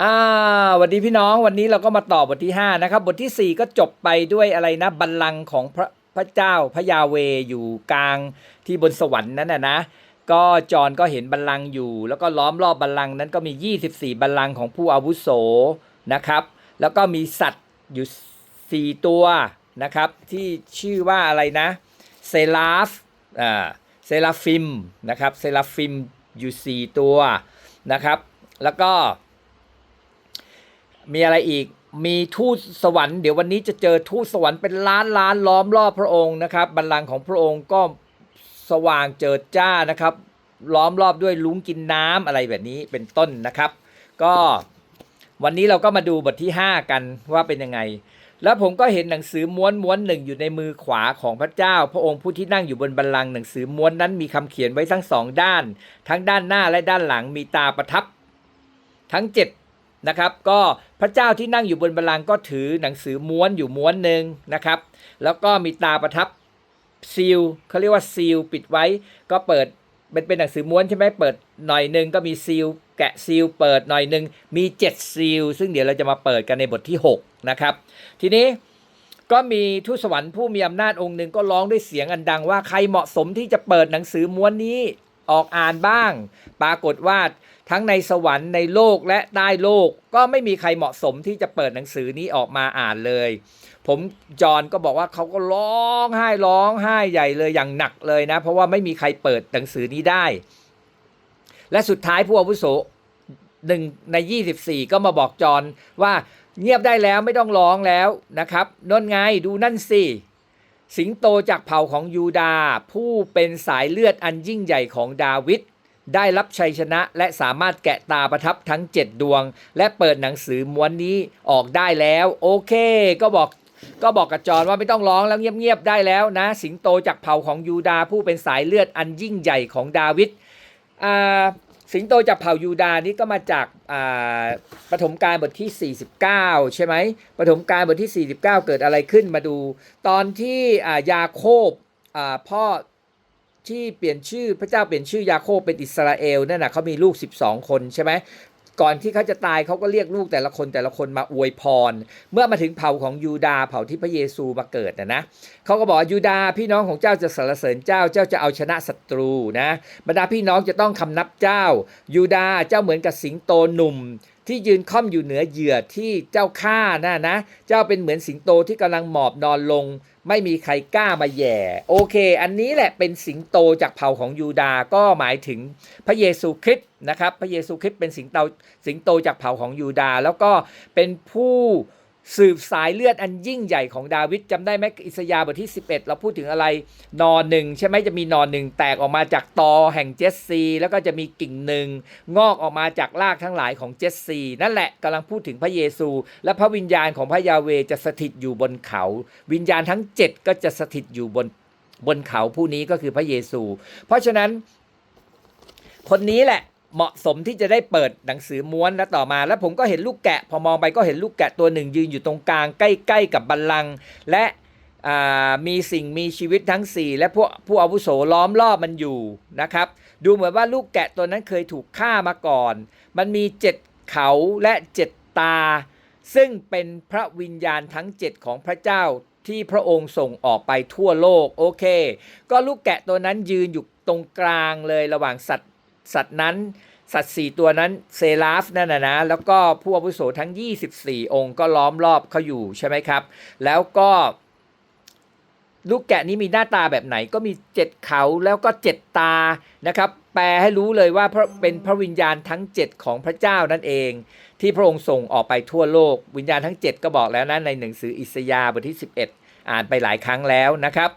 อ่าสวัสดีพี่น้องวันนี้เราก็มาต่อบทที่ 5 นะครับ บทที่ 4 ก็จบไปด้วยอะไรนะ บัลลังก์ของพระพระเจ้าพระยาเวอยู่กลางที่บนสวรรค์นั่นนะนะ ก็จอห์นก็เห็นบัลลังก์อยู่ แล้วก็ล้อมรอบบัลลังก์นั้นก็มี 24 บัลลังก์ของผู้อาวุโสนะครับ แล้วก็มีสัตว์อยู่ 4 ตัวนะครับ ที่ชื่อว่าอะไรนะเซลาฟอ่าเซลาฟิมนะครับเซลาฟิมอยู่ 4 ตัวนะครับ แล้วก็ มีอะไรอีกมีทูตสวรรค์เดี๋ยววันนี้จะเจอทูตสวรรค์เป็นล้านล้านล้อมรอบพระองค์นะครับบัลลังก์ของพระองค์ก็สว่างเจิดจ้านะครับ ล้อมรอบด้วยลุงกินน้ำอะไรแบบนี้เป็นต้นนะครับ ก็วันนี้เราก็มาดูบทที่ 5 กันว่าเป็นยังไง แล้วผมก็เห็นหนังสือม้วนม้วนหนึ่งอยู่ในมือขวาของพระเจ้า พระองค์ผู้ที่นั่งอยู่บนบัลลังก์หนังสือม้วนนั้นมีคำเขียนไว้ทั้งสองด้าน ทั้งด้านหน้าและด้านหลังมีตาประทับ ทั้งเจ็ด นะครับ ก็พระเจ้าที่นั่งอยู่บนบัลลังก์ก็ถือหนังสือม้วนอยู่ม้วนหนึ่งนะครับ แล้วก็มีตาประทับซีลเขาเรียกว่าซีลปิดไว้ ก็เปิดเป็นเป็นหนังสือม้วนใช่ไหมเปิดหน่อยหนึ่งก็มีซีลแกะซีลเปิดหน่อยหนึ่งมี7ซีลซึ่งเดี๋ยวเราจะมาเปิดกันในบทที่6นะครับทีนี้ก็มีทูตสวรรค์ผู้มีอำนาจองค์หนึ่งก็ร้องด้วยเสียงอันดังว่าใครเหมาะสมที่จะเปิดหนังสือม้วนนี้ ออกอ่านบ้าง ปรากฏว่าทั้งในสวรรค์ในโลกและใต้โลกก็ไม่มีใครเหมาะสมที่จะเปิดหนังสือนี้ออกมาอ่านเลย ผมจอนก็บอกว่าเขาก็ร้องไห้ร้องไห้ใหญ่เลยอย่างหนักเลยนะ เพราะว่าไม่มีใครเปิดหนังสือนี้ได้ และสุดท้ายผู้อาวุโสหนึ่งใน 24 ก็มาบอกจอนว่าเงียบได้แล้วไม่ต้องร้องแล้วนะครับนนไงดูนั่นสิ สิงโตจากเผ่าของยูดาห์ผู้เป็นสายเลือดอันยิ่งใหญ่ของดาวิดได้รับชัยชนะและสามารถแกะตาประทับทั้ง 7 ดวง และเปิดหนังสือม้วนนี้ออกได้แล้ว โอเค ก็บอกก็บอกกับจอนว่าไม่ต้องร้องแล้วเงียบๆได้แล้วนะ สิงโตจากเผ่าของยูดาห์ผู้เป็นสายเลือดอันยิ่งใหญ่ของดาวิดอ่า สิงโตจากเผ่ายูดาห์นี่ก็มาจากปฐมกาลบทที่ 49 ใช่ไหมปฐมกาลบทที่ 49 เกิดอะไรขึ้นมาดู ตอนที่ยาโคบพ่อที่เปลี่ยนชื่อพระเจ้าเปลี่ยนชื่อยาโคบเป็นอิสราเอลนั่นนะเขามีลูก 12 คนใช่ไหม ก่อนที่เขาจะตายเขาก็เรียกลูกแต่ละคนแต่ละคนมาอวยพร เมื่อมาถึงเผ่าของยูดาเผ่าที่พระเยซูมาเกิดนะนะเขาก็บอกยูดาพี่น้องของเจ้าจะสรรเสริญเจ้าเจ้าจะเอาชนะศัตรูนะบรรดาพี่น้องจะต้องคำนับเจ้ายูดาเจ้าเหมือนกับสิงโตหนุ่ม ที่ยืนค่อมอยู่เหนือเหยื่อที่เจ้าฆ่าน่ะนะ เจ้าเป็นเหมือนสิงโตที่กำลังหมอบนอนลง ไม่มีใครกล้ามาแย่ โอเค อันนี้แหละเป็นสิงโตจากเผ่าของยูดาห์ก็หมายถึงพระเยซูคริสต์นะครับ พระเยซูคริสต์เป็นสิงโตสิงโตจากเผ่าของยูดาห์แล้วก็เป็นผู้ สืบสายเลือดอันยิ่งใหญ่ของดาวิดจำได้ไหมอิสยาห์บทที่ 11 เราพูดถึงอะไรนอหนึ่งใช่ไหมจะมีนอหนึ่งแตกออกมาจากตอแห่งเจสซี แล้วก็จะมีกิ่งหนึ่งงอกออกมาจากรากทั้งหลายของเจสซี นั่นแหละกำลังพูดถึงพระเยซู และพระวิญญาณของพระยาเวจะสถิตอยู่บนเขา วิญญาณทั้ง 7 ก็จะสถิตอยู่บนบนเขาผู้นี้ก็คือพระเยซู เพราะฉะนั้นคนนี้แหละ เหมาะสมที่จะได้เปิดหนังสือม้วนและต่อมา แล้วผมก็เห็นลูกแกะ พอมองไปก็เห็นลูกแกะตัวหนึ่งยืนอยู่ตรงกลางใกล้ ๆ กับบัลลังก์และมีสิ่งมีชีวิตทั้ง 4 และพวกผู้อาวุโสล้อมรอบมันอยู่นะครับ ดูเหมือนว่าลูกแกะตัวนั้นเคยถูกฆ่ามาก่อน มันมีเจ็ดเขาและเจ็ดตา ซึ่งเป็นพระวิญญาณทั้ง 7 ของพระเจ้าที่พระองค์ส่งออกไปทั่วโลกโอเค ก็ลูกแกะตัวนั้นยืนอยู่ตรงกลางเลยระหว่างสัตว์ สัตว์นั้น สัตว์4ตัวนั้นเซราฟนั่นนะนะแล้วก็ผู้อาวุโสทั้ง 24 องค์ก็ล้อมรอบเขาอยู่ใช่ไหมครับ แล้วก็ลูกแกะนี้มีหน้าตาแบบไหนก็มี7เขาแล้วก็7ตานะครับ แปลให้รู้เลยว่าพระเป็นพระวิญญาณทั้ง7ของพระเจ้านั่นเอง ที่พระองค์ส่งออกไปทั่วโลกวิญญาณทั้ง7ก็บอกแล้วนะในหนังสืออิสยาห์บทที่ 11 อ่านไปหลายครั้งแล้วนะครับ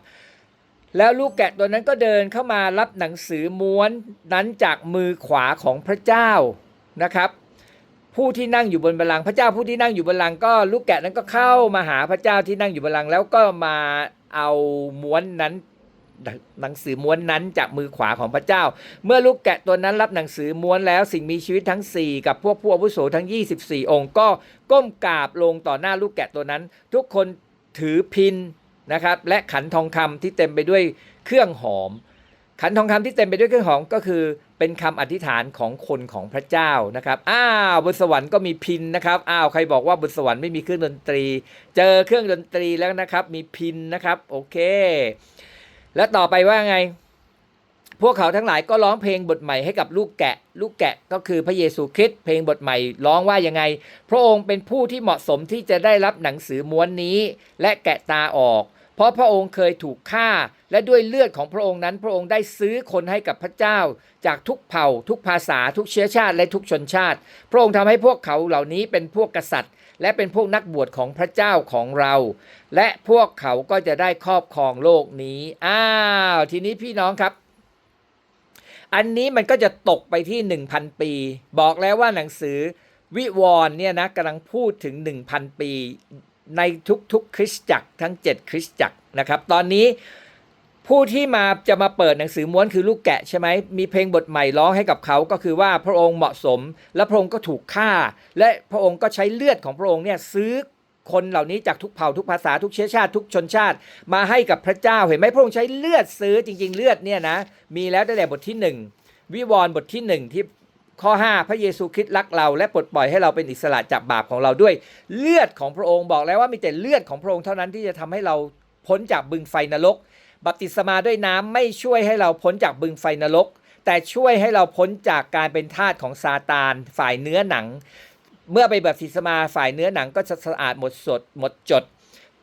แล้วลูกแกะตัวนั้นก็เดินเข้ามารับหนังสือม้วนนั้นจากมือขวาของพระเจ้านะครับผู้ที่นั่งอยู่บนบัลลังก์พระเจ้าผู้ที่นั่งอยู่บนบัลลังก์ก็ลูกแกะนั้นก็เข้ามาหาพระเจ้าที่นั่งอยู่บนบัลลังก์แล้วก็มาเอาม้วนนั้นหนังสือม้วนนั้นจากมือขวาของพระเจ้า เมื่อลูกแกะตัวนั้นรับหนังสือม้วนแล้วสิ่งมีชีวิตทั้ง 4 กับพวกผู้อาวุโสทั้ง 24 องค์ก็ก้มกราบลงต่อหน้าลูกแกะตัวนั้น ทุกคนถือพิน นะครับและขันทองคำที่เต็มไปด้วยเครื่องหอม ขันทองคำที่เต็มไปด้วยเครื่องหอมก็คือ เป็นคำอธิษฐานของคนของพระเจ้านะครับอ้าวบนสวรรค์ก็มีพินนะครับอ้าวใครบอกว่าบนสวรรค์ไม่มีเครื่องดนตรี เจอเครื่องดนตรีแล้วนะครับมีพินนะครับโอเค แล้วต่อไปว่าไงพวกเขาทั้งหลายก็ร้องเพลงบทใหม่ให้กับลูกแกะ ลูกแกะก็คือพระเยซูคริสต์เพลงบทใหม่ร้องว่ายังไง พระองค์เป็นผู้ที่เหมาะสมที่จะได้รับหนังสือม้วนนี้ และแกะตาออก เพราะพระองค์เคยถูกฆ่า และด้วยเลือดของพระองค์นั้น พระองค์ได้ซื้อคนให้กับพระเจ้า จากทุกเผ่า ทุกภาษา ทุกเชื้อชาติ และทุกชนชาติ พระองค์ทำให้พวกเขาเหล่านี้เป็นพวกกษัตริย์ และเป็นพวกนักบวชของพระเจ้าของเรา และพวกเขาก็จะได้ครอบครองโลกนี้ อ้าว ทีนี้พี่น้องครับ อันนี้มันก็จะตกไปที่ 1,000 ปี บอกแล้วว่าหนังสือวิวรณ์เนี่ยนะกำลังพูดถึง 1,000 ปี ในทุกๆ คริสตจักรทั้ง 7 คริสตจักรนะครับ ตอนนี้ผู้ที่มาจะมาเปิดหนังสือม้วนคือลูกแกะใช่ไหมมีเพลงบทใหม่ร้องให้กับเขาก็คือว่าพระองค์เหมาะสม และพระองค์ก็ถูกฆ่า และพระองค์ก็ใช้เลือดของพระองค์เนี่ยซื้อคนเหล่านี้จากทุกเผ่าทุกภาษาทุกเชื้อชาติทุกชนชาติ มาให้กับพระเจ้าเห็นไหมพระองค์ใช้เลือดซื้อจริง ๆ เลือดเนี่ยนะมีแล้วตั้งแต่บทที่หนึ่งวิวรณ์บทที่หนึ่งที่ ข้อ 5 พระเยซูคริสต์รักเรา และปลดปล่อยให้เราเป็นอิสระจากบาปของเราด้วย เลือดของพระองค์บอกแล้วว่ามีแต่เลือดของพระองค์เท่านั้นที่จะทำให้เราพ้นจากบึงไฟนรก บัพติศมาด้วยน้ำไม่ช่วยให้เราพ้นจากบึงไฟนรก แต่ช่วยให้เราพ้นจากการเป็นทาสของซาตานฝ่ายเนื้อหนัง เมื่อไปบัพติศมาฝ่ายเนื้อหนังก็จะสะอาดหมดสดหมดจด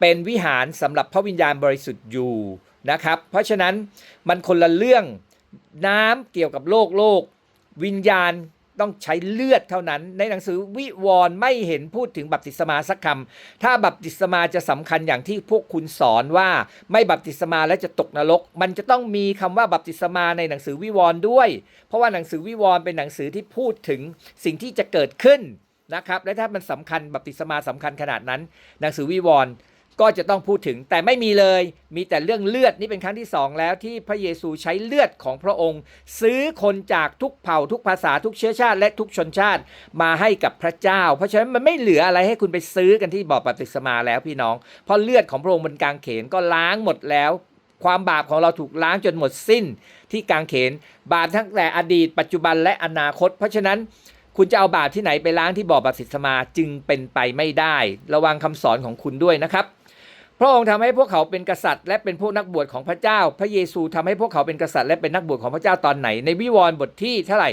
เป็นวิหารสำหรับพระวิญญาณบริสุทธิ์อยู่นะครับ เพราะฉะนั้นมันคนละเรื่องน้ำเกี่ยวกับโลกโลก วิญญาณต้องใช้เลือดเท่านั้น ในหนังสือวิวรณ์ไม่เห็นพูดถึงบัพติศมาสักคำถ้าบัพติศมาจะสำคัญอย่างที่พวกคุณสอนว่าไม่บัพติศมาแล้วจะตกนรก มันจะต้องมีคำว่าบัพติศมาในหนังสือวิวรณ์ด้วย เพราะว่าหนังสือวิวรณ์เป็นหนังสือที่พูดถึงสิ่งที่จะเกิดขึ้นนะครับ และถ้ามันสำคัญบัพติศมาสำคัญขนาดนั้น หนังสือวิวรณ์ ก็จะต้องพูดถึงแต่ไม่มีเลย มีแต่เรื่องเลือดนี่เป็นครั้งที่สองแล้วที่พระเยซูใช้เลือดของพระองค์ ซื้อคนจากทุกเผ่าทุกภาษาทุกเชื้อชาติ และทุกชนชาติมาให้กับพระเจ้า เพราะฉะนั้นมันไม่เหลืออะไรให้คุณไปซื้อกันที่บ่อบัพติศมาแล้วพี่น้องเพราะเลือดของพระองค์บนกางเขนก็ล้างหมดแล้ว ความบาปของเราถูกล้างจนหมดสิ้นที่กางเขน บาปทั้งแต่อดีต ปัจจุบันและอนาคต เพราะฉะนั้นคุณจะเอาบาปที่ไหนไปล้างที่บ่อบัพติศมาจึงเป็นไปไม่ได้ ระวังคำสอนของคุณด้วยนะครับ พระองค์ทำให้พวกเขาเป็นกษัตริย์ และเป็นพวกนักบวชของพระเจ้า พระเยซูทำให้พวกเขาเป็นกษัตริย์และเป็นนักบวชของพระเจ้าตอนไหน ในวิวรณ์บทที่เท่าไหร่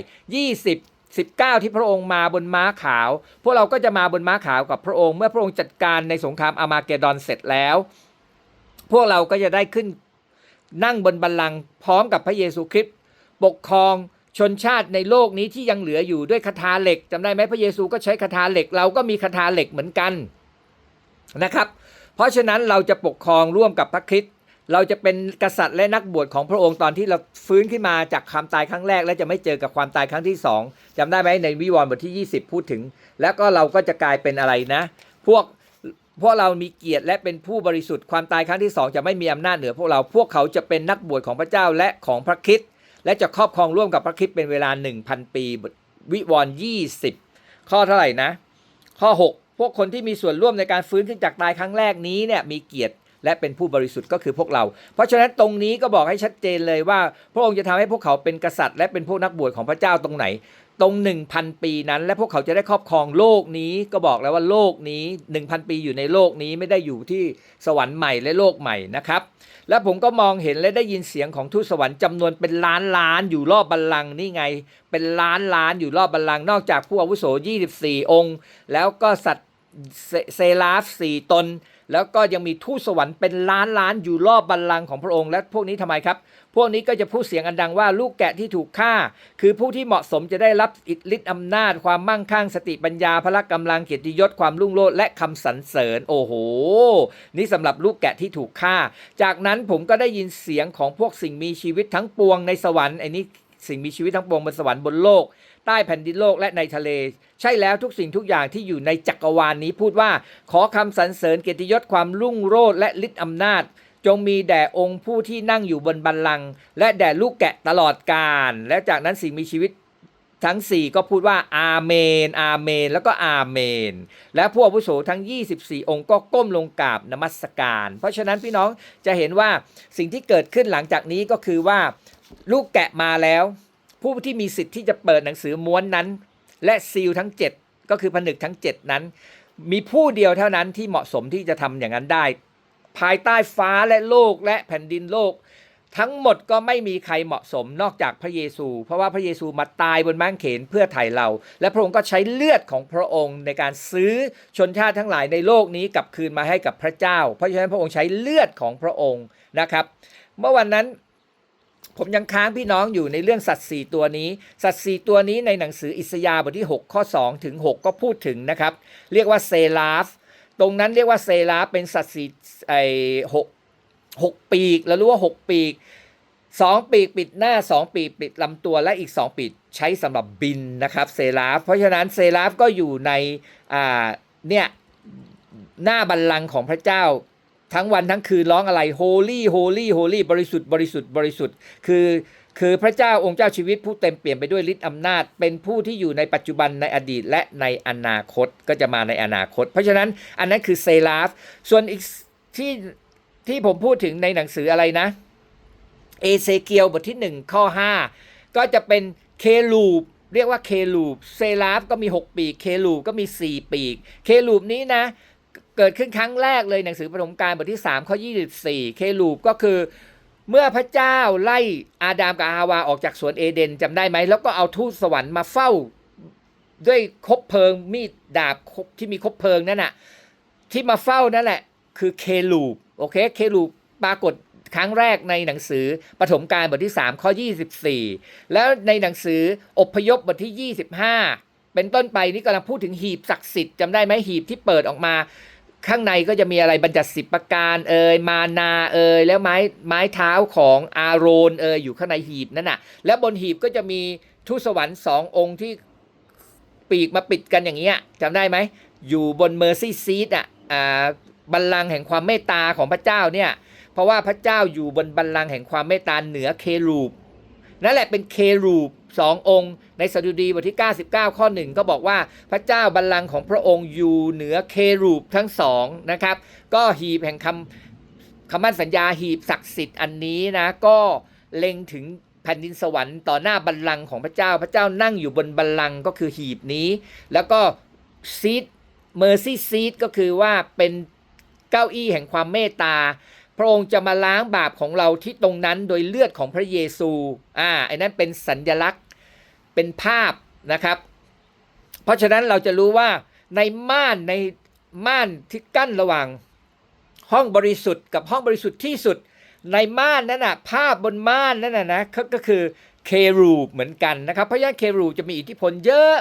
20 19 ที่พระองค์มาบนม้าขาว พวกเราก็จะมาบนม้าขาวกับพระองค์ เมื่อพระองค์จัดการในสงครามอามาเกดอนเสร็จแล้ว พวกเราก็จะได้ขึ้นนั่งบนบัลลังก์พร้อมกับพระเยซูคริสต์ปกครองชนชาติในโลกนี้ที่ยังเหลืออยู่ด้วยคาถาเหล็กจำได้ไหมพระเยซูก็ใช้คาถาเหล็กเราก็มีคาถาเหล็กเหมือนกันนะครับ เพราะฉะนั้นเราจะปกครองร่วมกับพระคริสต์เราจะเป็นกษัตริย์และนักบวชของพระองค์ตอนที่เราฟื้นขึ้นมาจากความตายครั้งแรก และจะไม่เจอกับความตายครั้งที่สองจำได้ไหมในวิวรณ์บทที่ 20 พูดถึง แล้วก็เราก็จะกลายเป็นอะไรนะ พวกพวกเรามีเกียรติและเป็นผู้บริสุทธิ์ความตายครั้งที่สองจะไม่มีอำนาจเหนือพวกเราพวกเขาจะเป็นนักบวชของพระเจ้าและของพระคริสต์และจะครอบครองร่วมกับพระคริสต์เป็นเวลา 1,000 ปี วิวรณ์20 ข้อเท่าไหร่นะ ข้อ 6 วกคนที่มีส่วนร่วมในการฟื้นขึ้นจากตายครั้งแรกนี้เนี่ยมีเกียรติและเป็นผู้บริสุทธิ์ก็คือพวกเรา เพราะฉะนั้นตรงนี้ก็บอกให้ชัดเจนเลยว่า พระองค์จะทำให้พวกเขาเป็นกษัตริย์ และเป็นพวกนักบวชของพระเจ้าตรงไหน ตรง 1,000 ปีนั้น และพวกเขาจะได้ครอบครองโลกนี้ก็บอกแล้วว่าโลกนี้ 1,000 ปีอยู่ในโลกนี้ไม่ได้อยู่ที่สวรรค์ใหม่และโลกใหม่นะครับ แล้วผมก็มองเห็นและได้ยินเสียงของทูตสวรรค์จำนวนเป็นล้านล้านอยู่รอบบัลลังก์นี่ไง เป็นล้านล้านอยู่รอบบัลลังก์นอกจากผู้อาวุโส 24 องค์ แล้วก็สัตว เซเซราฟสี่ตน แล้วก็ยังมีทูตสวรรค์เป็นล้านล้านอยู่รอบบัลลังก์ของพระองค์และพวกนี้ทำไมครับ พวกนี้ก็จะพูดเสียงอันดังว่าลูกแกะที่ถูกฆ่า คือผู้ที่เหมาะสมจะได้รับอิทธิฤทธิอำนาจความมั่งคั่งสติปัญญาพละกำลังเกียรติยศความรุ่งโรจน์และคำสรรเสริญโอ้โห นี่สำหรับลูกแกะที่ถูกฆ่า จากนั้นผมก็ได้ยินเสียงของพวกสิ่งมีชีวิตทั้งปวงในสวรรค์ไอ้นี่สิ่งมีชีวิตทั้งปวงบนสวรรค์บนโลก ใต้แผ่นดินโลกและในทะเล ใช่แล้วทุกสิ่งทุกอย่างที่อยู่ในจักรวาลนี้พูดว่าขอคำสรรเสริญเกียรติยศความรุ่งโรจน์และฤทธิอำนาจ จงมีแด่องค์ผู้ที่นั่งอยู่บนบัลลังก์และแด่ลูกแกะตลอดกาลและจากนั้นสิ่งมีชีวิตทั้ง 4 ก็พูดว่าอาเมน อาเมน แล้วก็อาเมน และผู้อาวุโสทั้ง 24 องค์ก็ก้มลงกราบนมัสการ เพราะฉะนั้นพี่น้องจะเห็นว่าสิ่งที่เกิดขึ้นหลังจากนี้ก็คือว่า ลูกแกะมาแล้ว ผู้ที่มีสิทธิ์ที่จะเปิดหนังสือม้วนนั้น และซีลทั้ง 7 ก็คือผนึกทั้ง 7 นั้น มีผู้เดียวเท่านั้นที่เหมาะสมที่จะทำอย่างนั้นได้ ภายใต้ฟ้าและโลกและแผ่นดินโลก ทั้งหมดก็ไม่มีใครเหมาะสมนอกจากพระเยซู เพราะว่าพระเยซูมาตายบนม้างเขนเพื่อไถ่เรา และพระองค์ก็ใช้เลือดของพระองค์ในการซื้อชนชาติทั้งหลายในโลกนี้กลับคืนมาให้กับพระเจ้า เพราะฉะนั้นพระองค์ใช้เลือดของพระองค์นะครับ เมื่อวันนั้น ผมยังค้างพี่น้องอยู่ในเรื่องสัตว์สี่ตัวนี้ สัตว์สี่ตัวนี้ในหนังสืออิสยาบทที่ 6 ข้อ2ถึง6ก็พูดถึงนะครับ เรียกว่าเซลาฟตรงนั้นเรียกว่าเซลาฟเป็นสัตว์สี่ไอหกหกปีกเรารู้ว่า6ปีกสองปีกปิดหน้า2ปีกปิดลำตัวและอีก2ปีกใช้สำหรับบินนะครับเซลาฟเพราะฉะนั้นเซลาฟก็อยู่ในอ่าเนี่ยหน้าบัลลังก์ของพระเจ้า ทั้งวันทั้งคืนร้องอะไร Holy Holy Holy บริสุทธิ์บริสุทธิ์บริสุทธิ์ คือคือพระเจ้าองค์เจ้าชีวิตผู้เต็มเปี่ยมไปด้วยฤทธิ์อำนาจ เป็นผู้ที่อยู่ในปัจจุบันในอดีตและในอนาคตก็จะมาในอนาคต เพราะฉะนั้นอันนั้นคือเซลาฟส่วนอีกที่ที่ผมพูดถึงในหนังสืออะไรนะ เอเซเกียลบทที่ 1 ข้อ 5 ก็จะเป็นเคลูปเรียกว่าเคลูปเซลาฟก็มี 6 ปีกเคลูปก็มี 4 ปีกเคลูปนี้นะ เกิดขึ้นครั้งแรกเลยหนังสือปฐมกาลบทที่3ข้อ24 เคลูปก็คือ เมื่อพระเจ้าไล่อาดามกับอาวาออกจากสวนเอเดนจำได้ไหม แล้วก็เอาทูตสวรรค์มาเฝ้า ด้วยคบเพลิงมีดดาบคบที่มีคบเพลิงนั่นน่ะที่มาเฝ้านั่นแหละ คือเคลูปโอเคเคลูปปรากฏครั้งแรกในหนังสือปฐมกาลบทที่ 3 ข้อ 24 แล้วในหนังสืออพยพบทที่ 25 เป็นต้นไปนี่กำลังพูดถึงหีบศักดิ์สิทธิ์จำได้ไหมหีบที่เปิดออกมา ข้างในก็จะมีอะไรบรรจัดสิบประการเอ่ยมานาเอ่ยแล้วไม้ไม้เท้าของอาโรนเอ่ยอยู่ข้างในหีบนั่นน่ะแล้วบนหีบก็จะมีทูตสวรรค์สององค์ที่ปีกมาปิดกันอย่างเงี้ยจำได้ไหมอยู่บนเมอร์ซี่ซีดอะอ่าบัลลังก์แห่งความเมตตาของพระเจ้าเนี่ยเพราะว่าพระเจ้าอยู่บนบัลลังก์แห่งความเมตตาเหนือเครูป นั่นแหละเป็นเครูปสององค์ ในสดุดีบทที่ 99 ข้อหนึ่งก็บอกว่าพระเจ้าบัลลังก์ของพระองค์อยู่เหนือเครูปทั้งสองนะครับ ก็หีบแห่งคำคำมั่นสัญญาหีบศักดิ์สิทธิ์อันนี้นะ ก็เล็งถึงแผ่นดินสวรรค์ต่อหน้าบัลลังก์ของพระเจ้าพระเจ้านั่งอยู่บนบัลลังก์ก็คือหีบนี้ แล้วก็ซีดเมอร์ซี่ซีดก็คือว่าเป็นเก้าอี้แห่งความเมตตา ระองค์จะมาล้างบาปของเราที่ตรงนั้นโดยเลือดของพระเยซูอ่าไอ้นั้นเป็นสัญญลักษณ์เป็นภาพนะครับ เพราะฉะนั้นเราจะรู้ว่าในม่านในม่านที่กั้นระหว่างห้องบริสุทธิ์กับห้องบริสุทธิ์ที่สุด ในม่านนั้นนะภาพบนม่านนั่นนะนะก็ก็คือเครูปเหมือนกันนะครับ เพราะฉะนั้นเครูปจะมีอิทธิพลเยอะ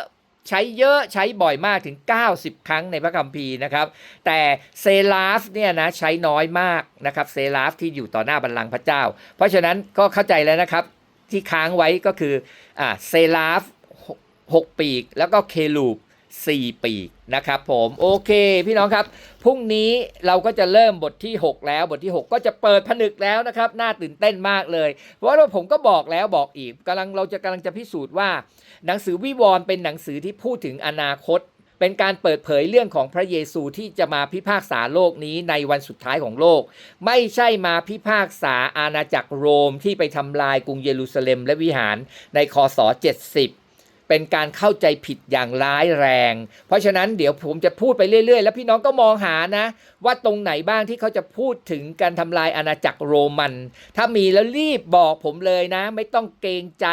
ใช้เยอะใช้บ่อยมากถึง 90 ครั้งในพระคัมภีร์นะครับ แต่เซลาฟเนี่ยนะใช้น้อยมากนะครับเซลาฟที่อยู่ต่อหน้าบัลลังก์พระเจ้า เพราะฉะนั้นก็เข้าใจแล้วนะครับที่ค้างไว้ก็คืออ่าเซลาฟหกปีกแล้วก็เคลูป สี่ปีนะครับผมโอเคพี่น้องครับ พรุ่งนี้เราก็จะเริ่มบทที่ 6 แล้วบทที่ 6 ก็จะเปิดผนึกแล้วนะครับ น่าตื่นเต้นมากเลย เพราะว่าผมก็บอกแล้วบอกอีกกำลังเราจะกำลังจะพิสูจน์ว่า หนังสือวิวรณ์เป็นหนังสือที่พูดถึงอนาคตเป็นการเปิดเผยเรื่องของพระเยซูที่จะมาพิพากษาโลกนี้ในวันสุดท้ายของโลก ไม่ใช่มาพิพากษาอาณาจักรโรมที่ไปทำลายกรุงเยรูซาเล็มและวิหารในคศ70 เป็นการเข้าใจผิดอย่างร้ายแรง เพราะฉะนั้นเดี๋ยวผมจะพูดไปเรื่อยๆ แล้วพี่น้องก็มองหานะ ว่าตรงไหนบ้างที่เขาจะพูดถึงการทำลายอาณาจักรโรมัน ถ้ามีแล้วรีบบอกผมเลยนะ ไม่ต้องเกรงใจ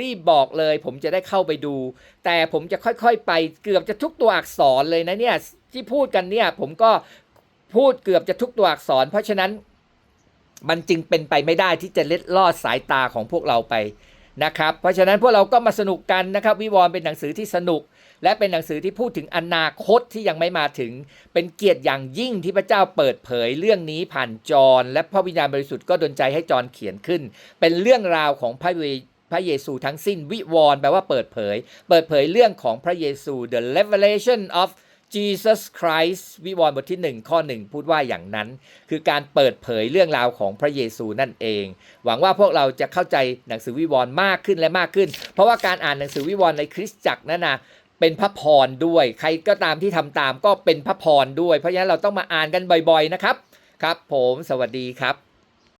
รีบบอกเลย ผมจะได้เข้าไปดู แต่ผมจะค่อยๆไปเกือบจะทุกตัวอักษรเลยนะเนี่ยที่พูดกันเนี่ยผมก็พูดเกือบจะทุกตัวอักษร เพราะฉะนั้นมันจึงเป็นไปไม่ได้ที่จะเล็ดลอดสายตาของพวกเราไป นะครับเพราะฉะนั้นพวกเราก็มาสนุกกันนะครับวิวรณ์เป็นหนังสือที่สนุก และเป็นหนังสือที่พูดถึงอนาคตที่ยังไม่มาถึง เป็นเกียรติอย่างยิ่งที่พระเจ้าเปิดเผยเรื่องนี้ผ่านจอและพระวิญญาณบริสุทธิ์ก็ดลใจให้จอเขียนขึ้น เป็นเรื่องราวของพระเวพระเยซูทั้งสิ้นวิวรณ์แปลว่าเปิดเผย เปิดเผยเรื่องของพระเยซู the revelation of Jesus Christ วิวรณ์บทที่ 1 ข้อ 1 พูดว่าอย่างนั้น คือการเปิดเผยเรื่องราวของพระเยซูนั่นเอง หวังว่าพวกเราจะเข้าใจหนังสือวิวรณ์มากขึ้นและมากขึ้น เพราะว่าการอ่านหนังสือวิวรณ์ในคริสตจักรนั่นนะเป็นพระพรด้วย ใครก็ตามที่ทำตามก็เป็นพระพรด้วย เพราะฉะนั้นเราต้องมาอ่านกันบ่อยๆนะครับ ครับ ผมสวัสดีครับ